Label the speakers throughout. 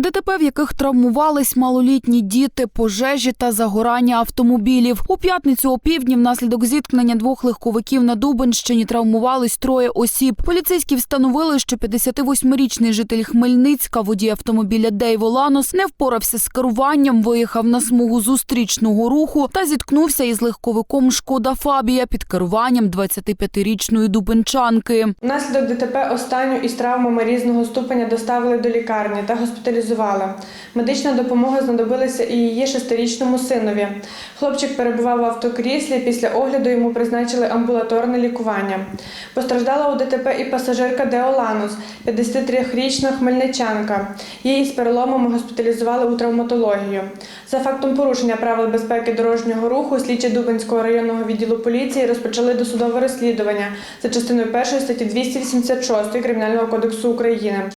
Speaker 1: ДТП, в яких травмувались малолітні діти, пожежі та загорання автомобілів. У п'ятницю опівдні внаслідок зіткнення двох легковиків на Дубенщині травмувались троє осіб. Поліцейські встановили, що 58-річний житель Хмельницька, водій автомобіля Дейво Ланос, не впорався з керуванням, виїхав на смугу зустрічного руху та зіткнувся із легковиком Шкода Фабія під керуванням 25-річної дубенчанки.
Speaker 2: Внаслідок ДТП останню із травмами різного ступеня доставили до лікарні та госпіталізували. Медична допомога знадобилася і її шестирічному синові. Хлопчик перебував в автокріслі. Після огляду йому призначили амбулаторне лікування. Постраждала у ДТП і пасажирка Деоланус, 53-річна хмельничанка. Її з переломами госпіталізували у травматологію. За фактом порушення правил безпеки дорожнього руху слідчі Дубинського районного відділу поліції розпочали досудове розслідування за частиною 1 статті 286 Кримінального кодексу України.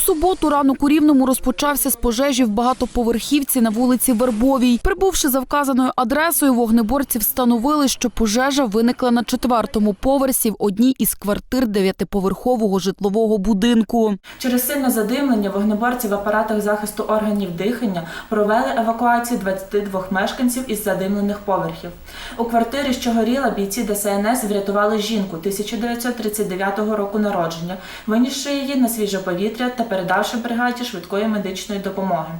Speaker 1: У суботу ранок у Рівному розпочався з пожежі в багатоповерхівці на вулиці Вербовій. Прибувши за вказаною адресою, вогнеборці встановили, що пожежа виникла на четвертому поверсі в одній із квартир дев'ятиповерхового житлового будинку.
Speaker 3: Через сильне задимлення вогнеборці в апаратах захисту органів дихання провели евакуацію 22 мешканців із задимлених поверхів. У квартирі, що горіла, бійці ДСНС врятували жінку 1939 року народження, винісши її на свіже повітря та передавши бригаді швидкої медичної допомоги.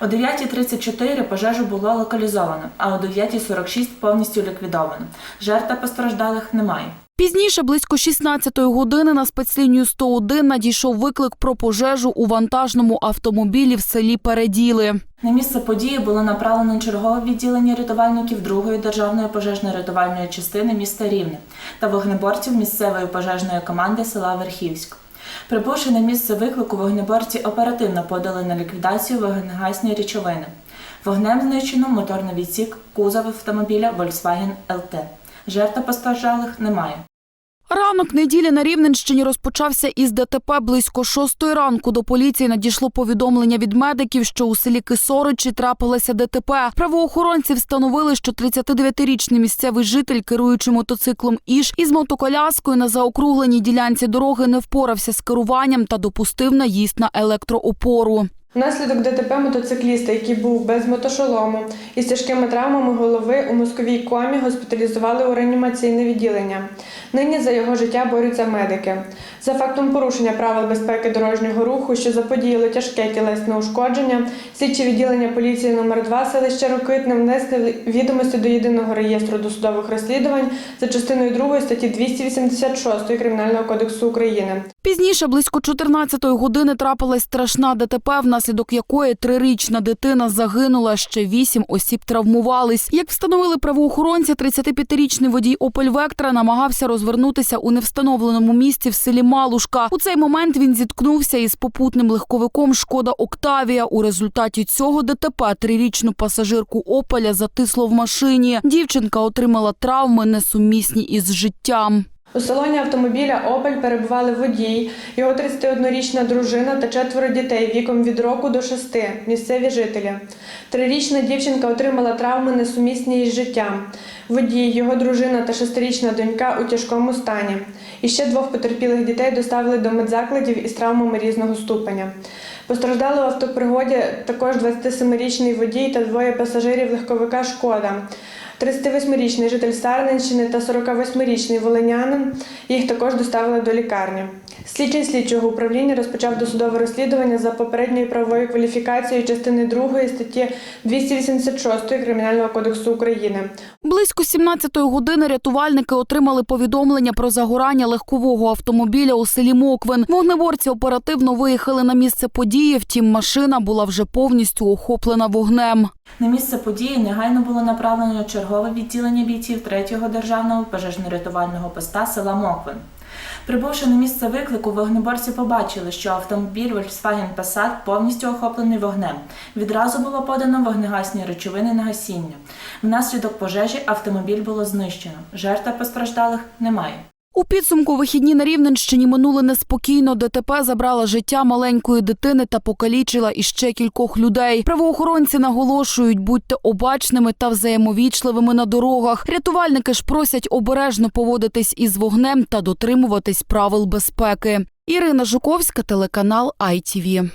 Speaker 3: О 9.34 пожежу було локалізовано, а о 9.46 повністю ліквідовано. Жертв та постраждалих немає.
Speaker 1: Пізніше, близько 16-ї години, на спецлінію 101 надійшов виклик про пожежу у вантажному автомобілі в селі Переділи.
Speaker 3: На місце події було направлено чергове відділення рятувальників 2-ї державної пожежно-рятувальної частини міста Рівне та вогнеборців місцевої пожежної команди села Верхівськ. Прибувши на місце виклику, вогнеборці оперативно подали на ліквідацію вогнегасні речовини. Вогнем знищено моторний відсік кузов автомобіля Volkswagen LT. Жертв постраждалих немає.
Speaker 1: Ранок неділі на Рівненщині розпочався із ДТП близько шостої ранку. До поліції надійшло повідомлення від медиків, що у селі Кисоричі трапилося ДТП. Правоохоронці встановили, що 39-річний місцевий житель, керуючи мотоциклом Іж із мотоколяскою на заокругленій ділянці дороги не впорався з керуванням та допустив наїзд на електроопору.
Speaker 2: Внаслідок ДТП мотоцикліста, який був без мотошолому і з тяжкими травмами голови у мозковій комі, госпіталізували у реанімаційне відділення. Нині за його життя борються медики. За фактом порушення правил безпеки дорожнього руху, що заподіяло тяжке тілесне ушкодження, слідчі відділення поліції номер 2 селища Рокитне внесли відомості до єдиного реєстру досудових розслідувань за частиною 2 статті 286 Кримінального кодексу України.
Speaker 1: Пізніше, близько 14-ї години, трапилась страшна ДТП, внаслідок якої трирічна дитина загинула, ще вісім осіб травмувались. Як встановили правоохоронці, 35-річний водій «Опель Вектра» намагався розвернутися у невстановленому місці в селі Малушка. У цей момент він зіткнувся із попутним легковиком «Шкода Октавія». У результаті цього ДТП трирічну пасажирку «Опеля» затисло в машині. Дівчинка отримала травми, несумісні із життям.
Speaker 2: У салоні автомобіля Опель перебували водій, його 31-річна дружина та четверо дітей віком від року до шести місцеві жителі. Трирічна дівчинка отримала травми несумісні із життям. Водій, його дружина та шестирічна донька у тяжкому стані. І ще двох потерпілих дітей доставили до медзакладів із травмами різного ступеня. Постраждали в автопригоді також 27-річний водій та двоє пасажирів легковика Шкода. 38-річний житель Сарненщини та 48-річний волинянин. Їх також доставили до лікарні. Слідчий слідчого управління розпочав досудове розслідування за попередньою правовою кваліфікацією частини 2 статті 286 Кримінального кодексу України.
Speaker 1: Близько 17-ї години рятувальники отримали повідомлення про загорання легкового автомобіля у селі Моквин. Вогнеборці оперативно виїхали на місце події, втім машина була вже повністю охоплена вогнем.
Speaker 3: На місце події негайно було направлено чергове відділення бійців 3-го державного пожежно-рятувального поста села Моквин. Прибувши на місце виклику, вогнеборці побачили, що автомобіль Volkswagen Passat повністю охоплений вогнем. Відразу було подано вогнегасні речовини на гасіння. Внаслідок пожежі автомобіль було знищено. Жертв постраждалих немає.
Speaker 1: У підсумку вихідні на Рівненщині минули неспокійно. ДТП забрала життя маленької дитини та покалічила іще кількох людей. Правоохоронці наголошують, будьте обачними та взаємовічливими на дорогах. Рятувальники ж просять обережно поводитись із вогнем та дотримуватись правил безпеки. Ірина Жуковська, телеканал ITV.